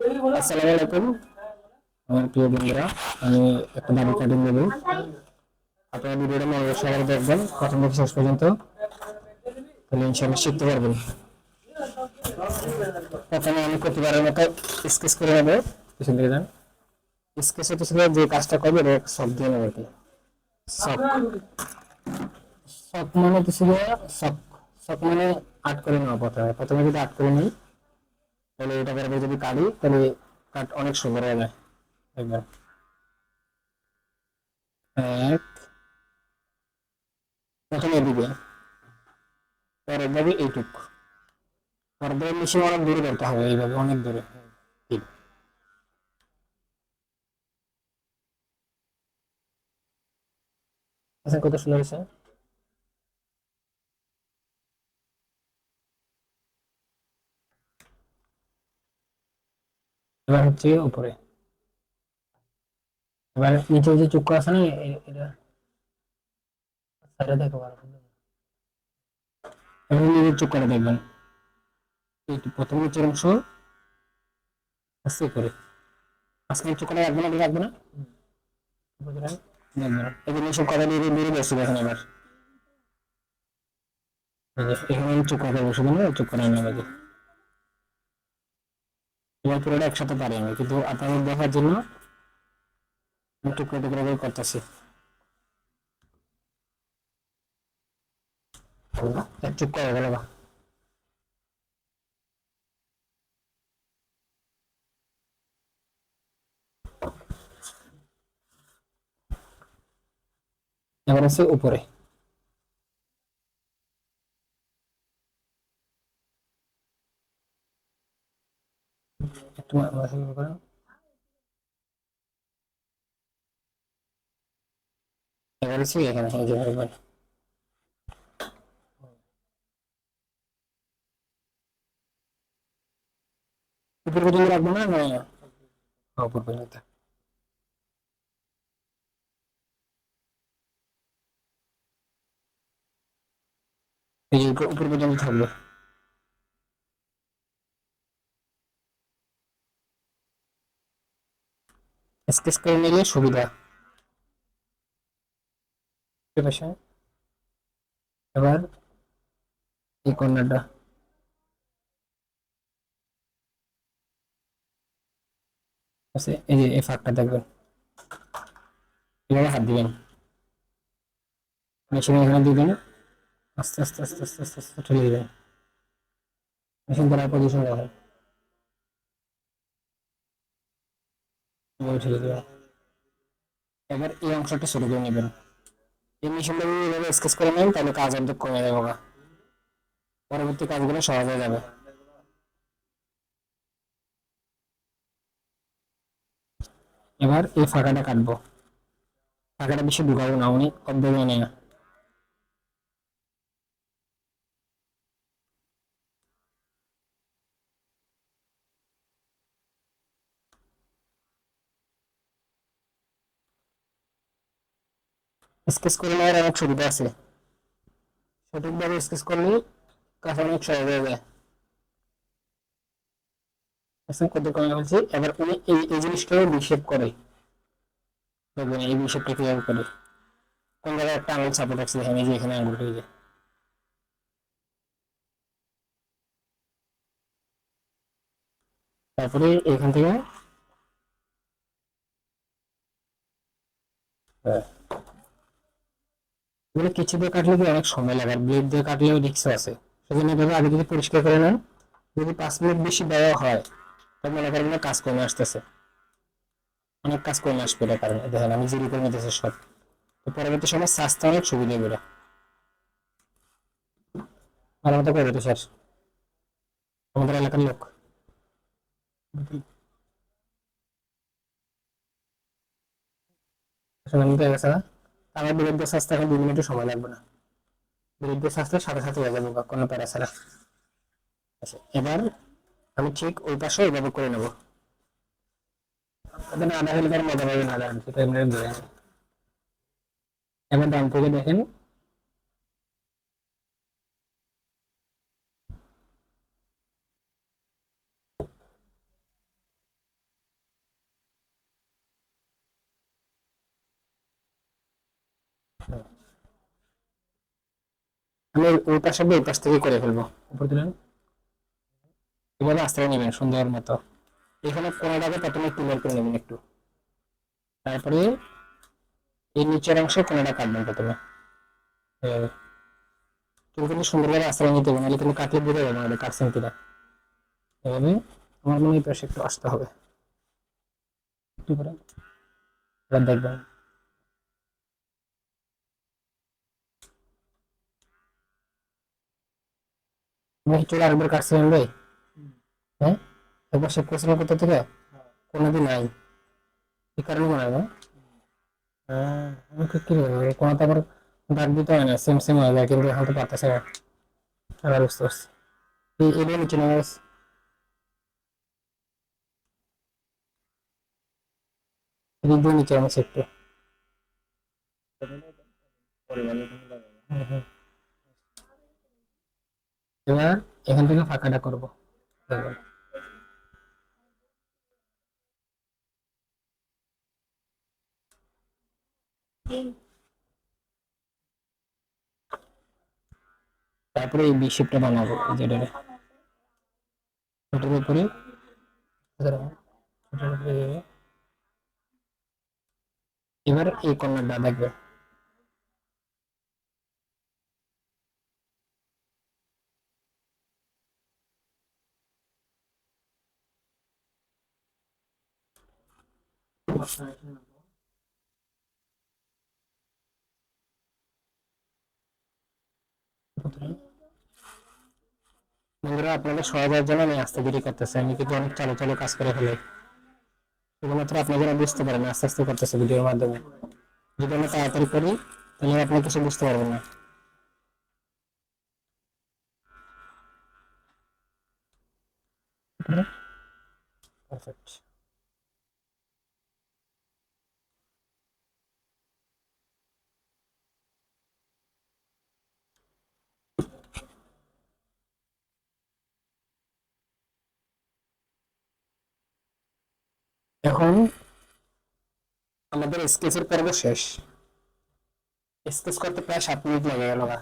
আসসালামু আলাইকুম। আমার প্রিয় বন্ধুরা, আমি একটা দাবি দেবো আপনারা ভিডিওটা সহকারে দেখবেন প্রথম থেকে শেষ পর্যন্ত। তাহলে ইনশাআল্লাহ শিখতে পারবেন। প্রথমে আমি প্রতিবারের মতো স্কেচ করে নেব। পিছন থেকে যান। স্কেচ ছিল যে কাজটা করবে, এটা সব দিয়ে নেব আর কি। সক সক মানে হচ্ছে সক সক মানে আর্ট করে নেওয়া প্রথমে। প্রথমে যদি আর্ট করে নিই তাহলে এটা করে যদি কাটি, তাহলে কাট অনেক সুন্দর হয়ে যায়। একবার। এক। এদিকে। এইটুক। পরের ভাবে অনেক দূরে করতে হবে এইভাবে, অনেক দূরে। আচ্ছা কত সুন্দর হয়েছে? এবার হচ্ছে উপরে। এবার নিচে যে চুক্কু আছে না এটা দেখো। এবার নিজের করে দেখবেন। এই প্রথম নিচের অংশ, আস্তে করে। আজকে করে রাখবে না রাখবে না? দেখবে না এবার এইসব কথা দিয়ে মেরে বসে দেখেন এবার। এখানে করে বসে দেবো চুপ করে আনলাম পুরোটা একসাথে পারি আমি। কিন্তু আপনাদের দেখার জন্য টুকরো টুকরো করে করতেছি। চুপ করে গেল বা এবার আছে উপরে। একটু মাথা শুরু করেন এবার আছে এখানে এই যে এবার উপর পর্যন্ত রাখব না না হ্যাঁ, উপর পর্যন্ত এই যে উপর উপর পর্যন্ত থাকবে স্কেচ করে নিলে সুবিধা। এবার এই কর্নারটা। আছে যে এই ফাঁকটা দেখবেন। এভাবে হাত দিবেন। মেশিনে এখানে দিবেন আস্তে আস্তে আস্তে আস্তে আস্তে আস্তে ঠেলে দিবেন মেশিন করার পজিশন রাখেন এবার এই অংশটা এই মিশনটা যদি এভাবে স্কেচ করে নেন, তাহলে কাজ কমে যাবে পরবর্তী কাজগুলো সহজ হয়ে যাবে। এবার এই ফাঁকাটা কাটবো। ফাঁকাটা বেশি ঢুকাবো না, উনি কম দেবে না স্কেচ করে নেওয়ার অনেক সুবিধা আছে। সঠিকভাবে স্কেচ করলে কাজ অনেক সহজ হয়ে যায়। কত কমে বলছি? এবার উনি এই এই জিনিসটাও বিশেপ করে। দেখবেন এই বিশেপটা কীভাবে করে? কোন জায়গায় একটা আঙুল সাপোর্ট আছে দেখেন এই যে এখানে আঙুলটা এই যে। তারপরে এখান থেকে হ্যাঁ। এগুলো কিছু দিয়ে কাটলে কি অনেক সময় লাগে? আর ব্লেড দিয়ে কাটলেও রিক্স আছে। সেজন্য এভাবে আগে যদি পরিষ্কার করে নেন, যদি পাঁচ মিনিট বেশি দেওয়া হয় তবে মনে করেন কাজ কমে আসতেছে। অনেক কাজ কমে আসবে এটার কারণে। দেখেন, আমি জিরো করে নিতেছি সব। তো পরবর্তী সময় স্বাস্থ্য অনেক সুবিধা হবে ভালো মতো করে তো স্যার আমাদের এলাকার লোক। গেছে না? আমার বিরুদ্ধে স্বাস্থ্য এখন দুই মিনিটও সময় লাগবে না। বিরুদ্ধে স্বাস্থ্য সাথে সাথে হয়ে যাবে কোনো প্যারা ছাড়া। আচ্ছা এবার আমি ঠিক ওই পাশে এভাবে করে নেব। আপনাদের আধা তার মজা পাবে না ঘণ্টা এবার ডান থেকে দেখেন আমি ওই- পাশে এই পাশ থেকে করে ফেলব। উপর দিলেন এভাবে আস্তে নেবেন সুন্দর মতো। এখানে কোনোটাকে প্রথমে ক্লিয়ার করে নেবেন একটু। তারপরে এই নিচের অংশে কোনোটা কাটবেন প্রথমে। তুমি কিন্তু সুন্দরভাবে আশ্রয় নিতে হবে, নাহলে কিন্তু কাটলে বোঝা যাবে না কাটছেন কিনা এভাবে আমার মনে হয় পাশে একটু আসতে হবে। একটু দেখবেন। তুমি কি চলে কাটছিলেন ভাই? হ্যাঁ? একবার শেখ করছিলেন কোথা থেকে কোনোদিন নাই। এই কারণে মনে হয় না হ্যাঁ। আমাকে কি বলব? কোনো তো আবার দাগ দিতে হয় না সেম সেম হয়ে যায় কিন্তু এখন তো পারতেছে না আবার বুঝতে পারছি। এটা নিচে গেছে এদিক দিয়ে নিচে আমার একটু হুম, হুম। এবার এখান থেকে ফাঁকাটা করব তারপরে এই বি শেপটা বানাবো যেটা ছোটের উপরে। এবার এই কর্নারটা দেখবে বন্ধুরা আপনাদের সহায়তার জন্য আমি আস্তে ধীরে করতেছি। আমি কিন্তু অনেক চালু চালু কাজ করে ফেলি। শুধুমাত্র আপনারা বুঝতে পারেন আস্তে আস্তে করতেছে ভিডিওর মাধ্যমে। যদি আমি তাড়াতাড়ি করি তাহলে আপনি কিছু বুঝতে পারবেন না। পারফেক্ট এখন আমাদের স্কেচের পর্ব শেষ। স্কেচ করতে প্রায় সাত মিনিট লেগে গেল না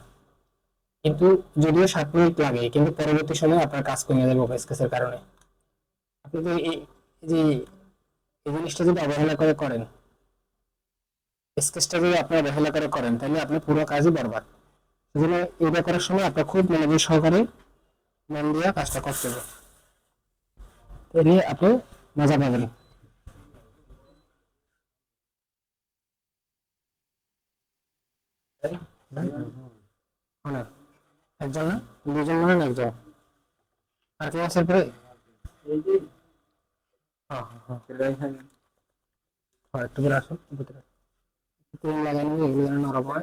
কিন্তু যদিও সাত মিনিট লাগে, কিন্তু পরবর্তী সময় আপনার কাজ কমে যাবে স্কেচের কারণে। আপনি যদি এই যে, এই জিনিসটা যদি অবহেলা করে করেন স্কেচটা যদি আপনি অবহেলা করে করেন, তাহলে আপনি পুরো কাজই বরবাদ। সেজন্য এটা করার সময় আপনার খুব মনোযোগ সহকারে মন দিয়ে কাজটা করতে হবে। তাহলে আপনি মজা পাবেন। অনেক একজন না দুজন মানে না একজন আর কেউ আসার পরে হ্যাঁ হ্যাঁ হ্যাঁ হ্যাঁ একটু করে আসো ভিতরে ক্রিম লাগানো এগুলো যেন নরম হয়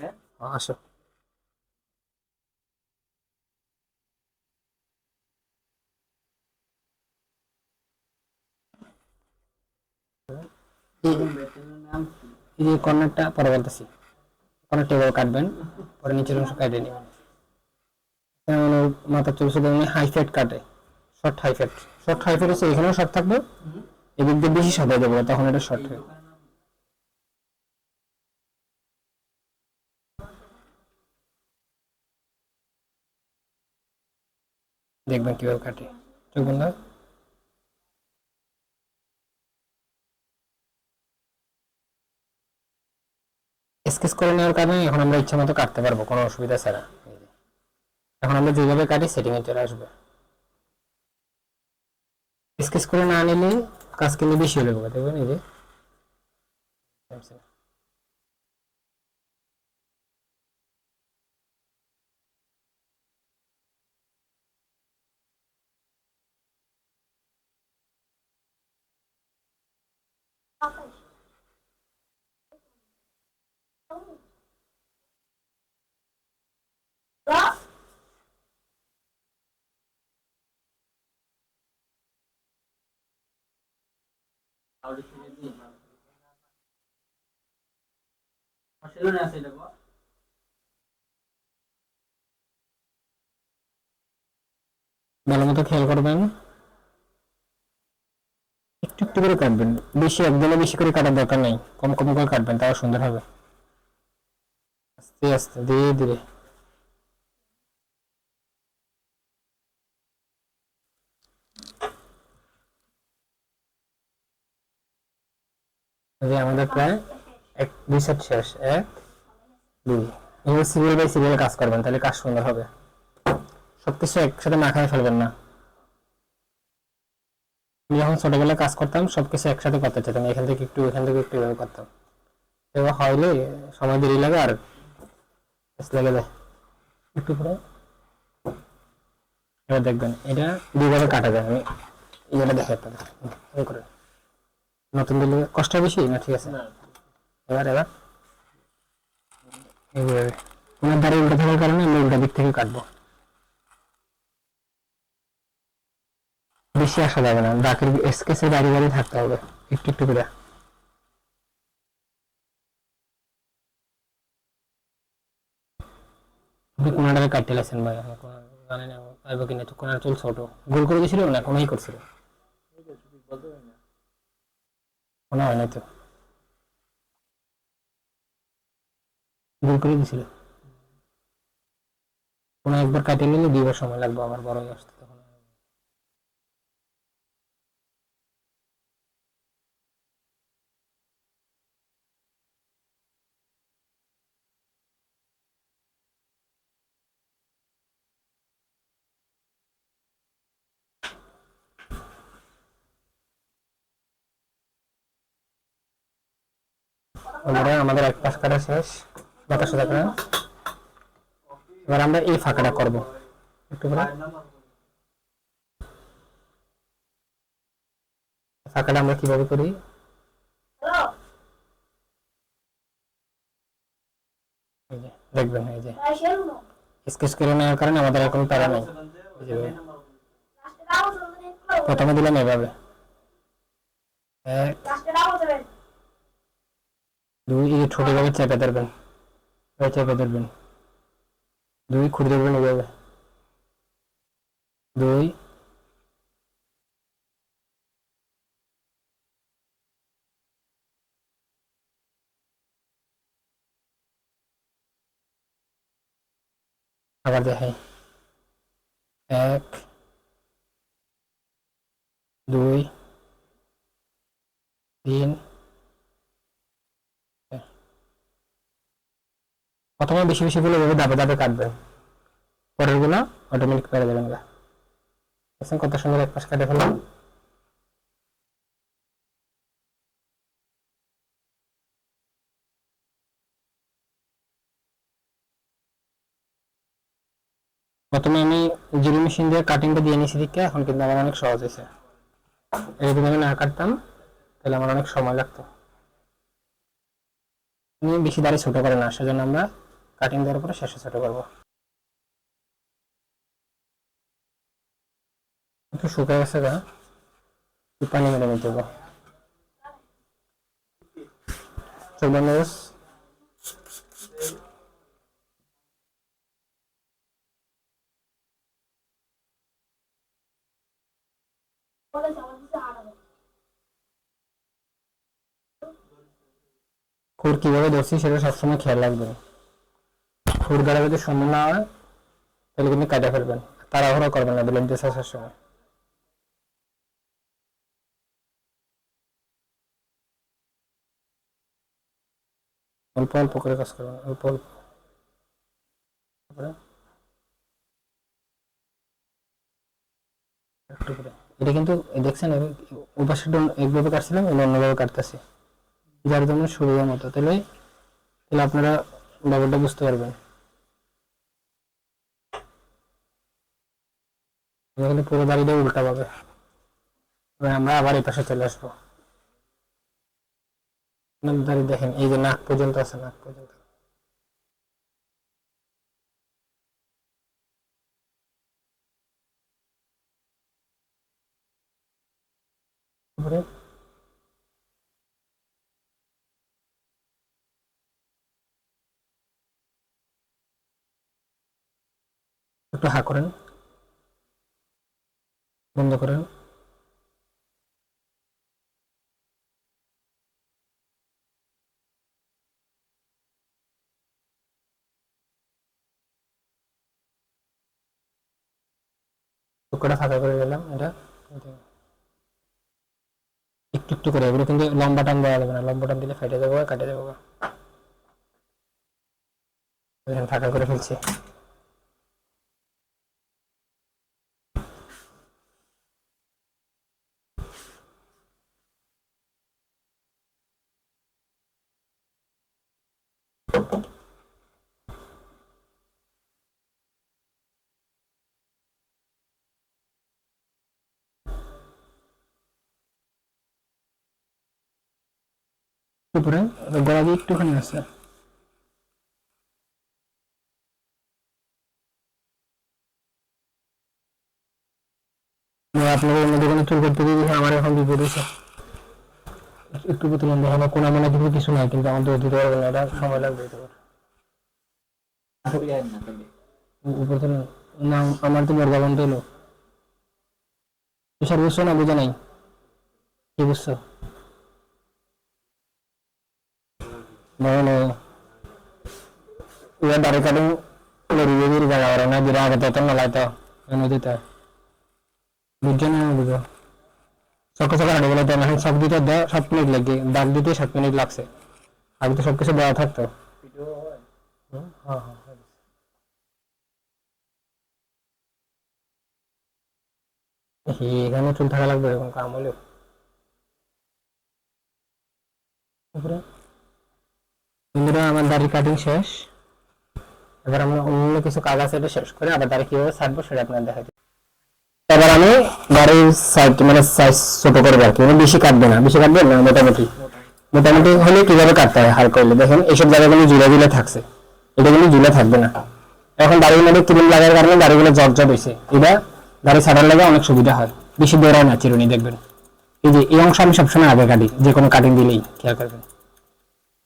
হ্যাঁ, আসো এই যে কর্নারটা পরে বলতেছি কর্নারটা এভাবে কাটবেন, পরে নিচের অংশ কেটে নেবেন। মাথার চুল শুধু হাই ফ্যাট কাটে short high fade short high fade হচ্ছে এখানেও শর্ট থাকবে, এদিক দিয়ে বেশি সাদা দেবো তখন এটা শর্ট হয়ে দেখবেন কীভাবে কাটে। চোখ বন্ধ স্কেচ করে নেওয়ার কারণে এখন আমরা ইচ্ছা মতো কাটতে পারব, কোনো অসুবিধা ছাড়া। এখন আমরা যেভাবে কাটি সেটিংয়ে চলে আসবে। স্কেচ করে না নিলে কাজ কিন্তু বেশি যাবে দেখবেন এই যে। ভালো মতো খেয়াল করবেন। একটু একটু করে কাটবেন। বেশি, একদমই বেশি করে কাটার দরকার নেই। কম কম করে কাটবেন, তাও সুন্দর হবে। আস্তে আস্তে, ধীরে ধীরে। যে আমাদের প্রায় এক দুই সেট শেষ, এক, দুই। এবার সিরিয়াল বাই সিরিয়াল কাজ করবেন, তাহলে কাজ সুন্দর হবে। সবকিছু একসাথে মাখায় ফেলবেন না। আমি যখন ছোটবেলায় কাজ করতাম, সবকিছু একসাথে করতে চাইতাম, এখান থেকে একটু, এখান থেকে একটু এভাবে করতাম। এবার হয়লে সময় দেরি লাগে আর লেগে যায়। একটু করে এবার দেখবেন, এটা দুইভাবে কাটা যায়, আমি এটা দেখে আপনাদের। করে। নতুন দিলে কষ্ট বেশি? না ঠিক আছে। এবার এবার। এইভাবে। ওনার দাঁড়িয়ে উল্টো থাকার কারণে আমি উল্টা দিক থেকে কাটবো। বেশি আসা যাবে না। ডাকের স্কেচে দাঁড়িয়ে দাঁড়িয়ে থাকতে হবে একটু একটু করে। কোনাটাকে কাটতে লাগছেন ভাই? জানি না পাইব কিনা? তো কোনার চুল ছোট? গোল করে দিয়েছিল না কোনাই করছিল? কোনা হয় না তো। ভুল করে দিয়েছিল। কোনা একবার কাটিয়ে নিলে দুইবার সময় লাগবে আমার বড় আসতে তখন এবারে আমাদের এক পাশ কাটা শেষ, বাতাসে দেখা এবার আমরা এই ফাঁকাটা করব। একটু ফাঁকাটা আমরা কীভাবে করি? দেখবেন, এই যে। স্কেচ করে নেওয়ার কারণে আমাদের কোনো প্যারা নেই। প্রথমে দিলাম এভাবে। এক দুই এই ছোট ভাবে চেপে ধরবেন। এভাবে চেপে ধরবেন। দুই খুঁড়ে ধরবেন এভাবে দুই। আবার দেখাই। এক। দুই। তিন। প্রথমে বেশি বেশি গুলো এভাবে দাবে দাবে কাটবেন পরেরগুলো অটোমেটিক পেরে দেবেন গা দেখছেন কত সুন্দর এক পাশ কাটে ফেললাম। প্রথমে আমি জিরো মেশিন দিয়ে কাটিংটা দিয়ে নিয়েছি দিকে, এখন কিন্তু আমার অনেক সহজ হয়েছে। এরকম আমি না কাটতাম, তাহলে আমার অনেক সময় লাগতো। বেশি দাঁড়িয়ে ছোট করে না, সেজন্য আমরা কাটিং দেওয়ার পরে শেষে ছোট করব। একটু শুকিয়ে গেছে গা পানি মেরে নিতে হবে। খুর কীভাবে ধরছি সেটা সবসময় খেয়াল রাখবেন খুর দ্বারা যদি সম্ভব না হয়, তাহলে কিন্তু কাটা ফেলবেন। তাড়াহুড়ো করবেন না বিলেন দিয়ে শেষের সময় অল্প অল্প করে কাজ করবেন, অল্প অল্প। এটা কিন্তু দেখছেন উপাসে একভাবে কাটছিলাম এবং অন্যভাবে কাটতেছি। যার জন্য সুবিধা মতো। তাহলে তাহলে আপনারা ব্যাপারটা বুঝতে পারবেন। এখানে পুরো দাড়িটা উল্টা পাবে। আমরা আবার এই পাশে চলে আসব। আপনার দেখেন, এই যে নাক পর্যন্ত আছে, নাক পর্যন্ত। একটু হা করেন। বন্ধ করেন। ফাঁকা করে দিলাম, এটা। একটু একটু করে, এগুলো কিন্তু লম্বা টান দেওয়া যাবে না। লম্বা টান দিলে ফেটে যাব, কাটে যাব। ফাঁকা করে ফেলছি। উপরে গলা দিয়ে একটুখানি আছে। আপনাদের চুল করতে দেখি আমার এখন বিপদ হয়েছে। একটু প্রতি লম্বা হলো, কোনা মানে দিব কিছু নাই, কিন্তু আমাদের দিতে পারবে না এটা সময় লাগবে উপর থেকে না, আমার তো বুঝছ না, বুঝে নাই? কি বুঝছ? মানে ইয়া দাড়ি কাটিং লড়ি দিয়ে জায়গা করে না দিরা আগে তো নলাই তো নদীতে বুঝছ না বুঝো সকাল সকাল হাঁটে বলে দেন এখন সব দিতে সাত মিনিট লাগে দাগ দিতে সাত মিনিট লাগছে আগে তো সব কিছু দেওয়া থাকতো হ্যাঁ হ্যাঁ এখানে চুল থাকা লাগবে এরকম কাম হলে উপরে বন্ধুরা, আমার দাড়ি কাটিং শেষ। এবার আমরা অন্য কিছু কাজ আছে, এটা শেষ করে আবার দাড়ি কীভাবে ছাড়বো সেটা আপনার দেখাই এবার আমি গাড়ির সাইড মানে সাইজ ছোট করব আর কি মানে বেশি কাটবে না, বেশি কাটবে না, মোটামুটি। মোটামুটি হলে কীভাবে কাটতে হয় হাল? করলে দেখেন, এইসব জায়গাগুলো জুলে জুলে থাকছে। এটা কিন্তু জুলে থাকবে না। এখন দাড়ির মধ্যে ক্রিম লাগার কারণে দাড়িগুলো জট হয়েছে এটা দাড়ি ছাড়ার লাগে অনেক সুবিধা হয়। বেশি দৌড়ায় না, চিরুনি দেখবেন। এই যে, এই অংশ আমি সবসময় আগে কাটি, যে কোনো কাটিং দিলেই, খেয়াল করবেন।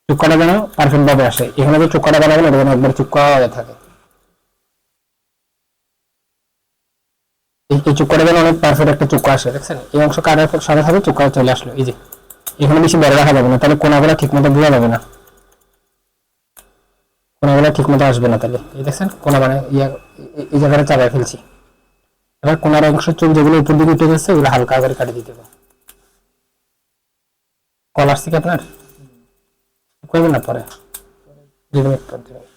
চুক্কাটা যেন পারফেক্ট ভাবে আসে। এখানে যে চুক্কাটা বানাবেন এটা যেন একবার চুক্কা হয়ে থাকে। এই চুক্কাটা যেন অনেক পারফেক্ট একটা চুক্কা আসে, দেখছেন? এই অংশ কাটার সাথে সাথে চুক্কা চলে আসলো, এই যে। এখানে বেশি বড় রাখা যাবে না, তাহলে কোনাগুলো ঠিক মতো বোঝা যাবে না। কোনাগুলো ঠিক মতো আসবে না তাহলে। এই দেখছেন, কোনা মানে এই- জায়গাটা চাপায় ফেলছি। এবার কোনার অংশ চুল যেগুলো উপর দিকে উঠে যাচ্ছে, ওগুলো হালকা করে কাটিয়ে দিতে হবে। কল আসছে আপনার? করবেন না পরে দুই মিনিট পর দুই মিনিট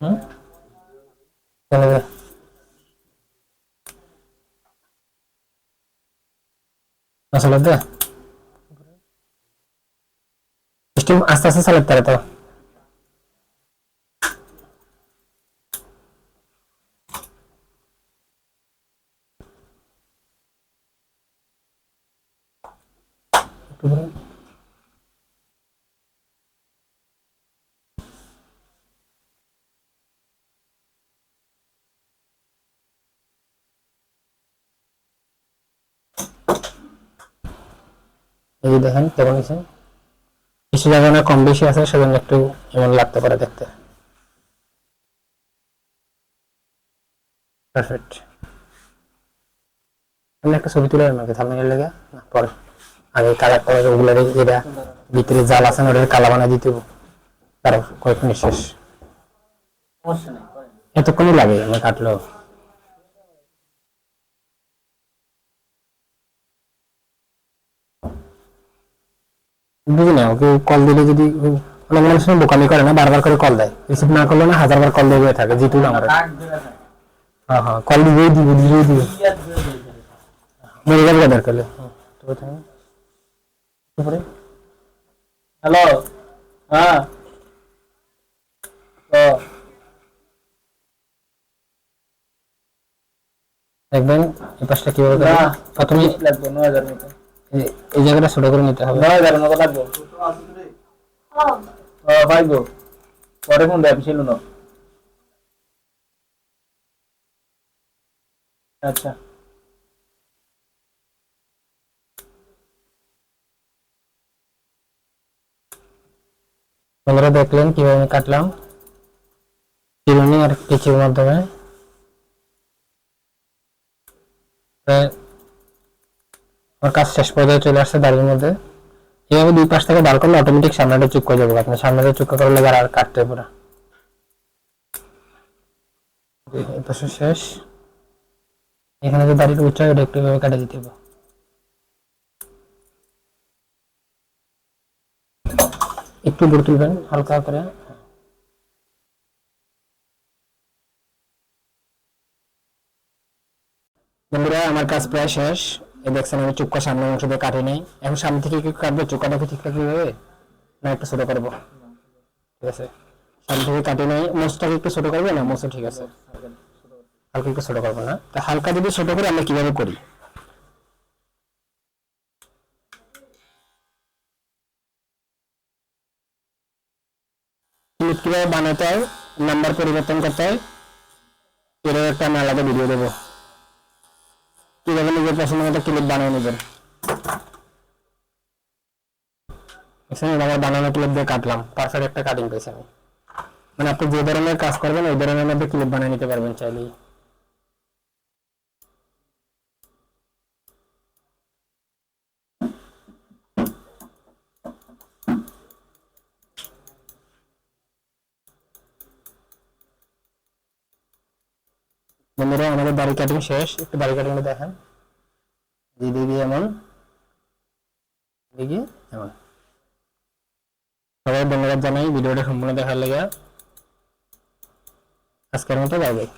হুম চলে যা। মশলা দে স্টিম আস্তে আস্তে চালাতে পারে তো একটু বলুন। এই যে দেখেন, কেমন হয়েছে কিছু জায়গায় না কম বেশি আছে, সেজন্য একটু এমন লাগতে পারে দেখতে। পারফেক্ট আমি একটা ছবি তুলে আমাকে থামনে লেগে। না, পরে। আগে কালার করে ওগুলো যেটা ভিতরে জাল আছে ওটা কালা বানা দিতে। তারপর কয়েক মিনিট শেষ। এতক্ষণই লাগে আমার কাটলো। বুঝি না ওকে কল দিলে যদি অনেক মানুষ বোকামি করে না বারবার করে কল দেয়। রিসিভ না করলে না হাজারবার কল দিয়ে থাকে না? আমার হ্যাঁ হ্যাঁ কল দিবেই দিব দিবেই দিব? মরে যাবে দরকার হলে তো হ্যালো হ্যাঁ? দেখবেন এই পাশটা কীভাবে না। প্রথমে লাগবে নয় হাজার মতো। এই- জায়গাটা ছোট করে নিতে হবে। নয় হাজার মতো লাগবে। গো পরে কোন দেয় ছিল না আচ্ছা। আপনারা দেখলেন কীভাবে আমি কাটলাম। চিরুনি আর পিচের মাধ্যমে। আমার কাজ শেষ পর্যায়ে চলে আসছে দাড়ির মধ্যে। এইভাবে দুই পাশ থেকে বার করলে অটোমেটিক সামনেটা চুপ করে যাবে আপনার। সামনেটা চুপ করে লাগলে আর কাটতে পাশে শেষ। এখানে যে দাড়িটা উচ্চ এটা একটু এভাবে কাটে দিতে হবে। একটু উপরে তুলবেন, হালকা করে। বন্ধুরা, আমার কাজ প্রায় শেষ। এই দেখছেন, আমি চুক্কা সামনের অংশ দিয়ে কাটি নেই। এখন সামনে থেকে কি কাটবো? চুক্কাটা কি ঠিক রাখতে হবে না, একটু ছোট করব। ঠিক আছে। সামনে থেকে কাটি নেই। মোচটাকে একটু ছোট করবে? না মোচও ঠিক আছে। হালকা একটু ছোট করব না। তা হালকা যদি ছোট করে, আমরা কীভাবে করি? কীভাবে বানাতে হয় নাম্বার পরিবর্তন করতে হয় এরও একটা আমি আলাদা ভিডিও দেবো। কীভাবে নিজের পছন্দ মতো ক্লিপ বানিয়ে নেবেন। এখানে আমার বানানো ক্লিপ দিয়ে কাটলাম পারফেক্ট একটা কাটিং পেয়েছি আমি। মানে আপনি যে ধরনের কাজ করবেন, ওই ধরনের মধ্যে ক্লিপ বানিয়ে নিতে পারবেন চাইলেই। বন্ধুরা, আমাদের দাড়ি কাটিং শেষ। একটু দাড়ি কাটিং দেখেন। দিদি এমন। দিদি এমন। সবাই ধন্যবাদ জানাই ভিডিওটা সম্পূর্ণ দেখার লেগে। আজকের মতো বাই বাই